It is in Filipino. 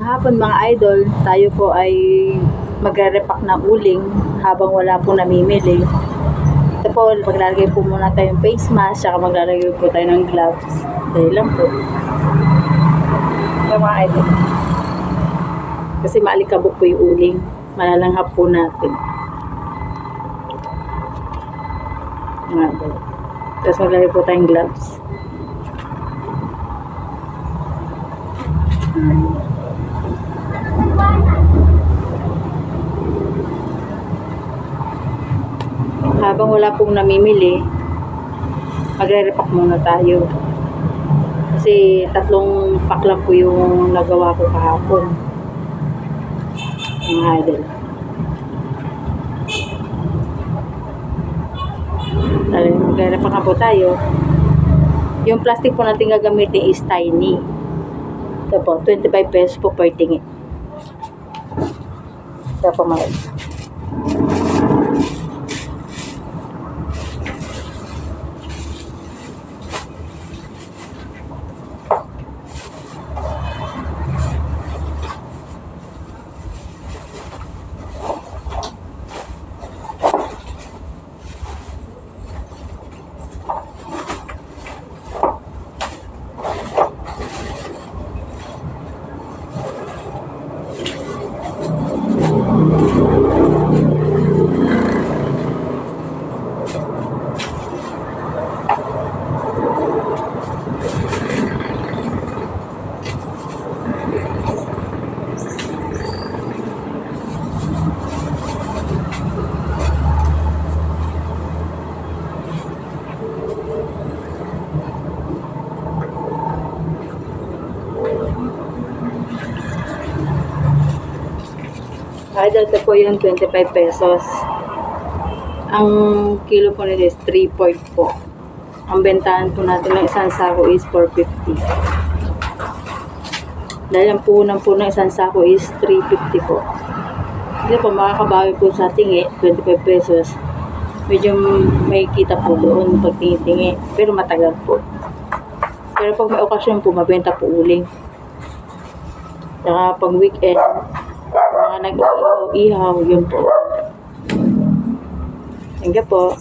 Hapon mga idol, tayo po ay magre-repack ng uling habang wala po namimili. Ito po, maglalagay po muna tayong face mask, saka maglalagay po tayo ng gloves. Dahil lang po. Ito mga idol. Kasi maalikabok po yung uling. Malalanghap po natin. Mga idol. Tapos maglalagay po tayong gloves. Habang wala pong namimili, magre-repack muna tayo. Kasi tatlong pack lang po yung nagawa ko kahapon. Mga idol. Talagang magre-repack na po tayo. Yung plastic po natin gagamitin is tiny. Ito po, 25 pesos po per tingi. Ito po mga idol. Ito po yung 25 pesos. Ang kilo po nito is 3 point po. Ang bentahan po natin ng isang sako is 450. Dahil ang puhunan po ng isang sako is 350 po. Hindi po, makakabawi po sa tingi, 25 pesos. Medyo may kita po doon pag tingi-tingi. Pero matagal po. Pero pag may okasyon po, mabenta po uling. Saka pag weekend, mga nag-ihaw, yun po. Thank po.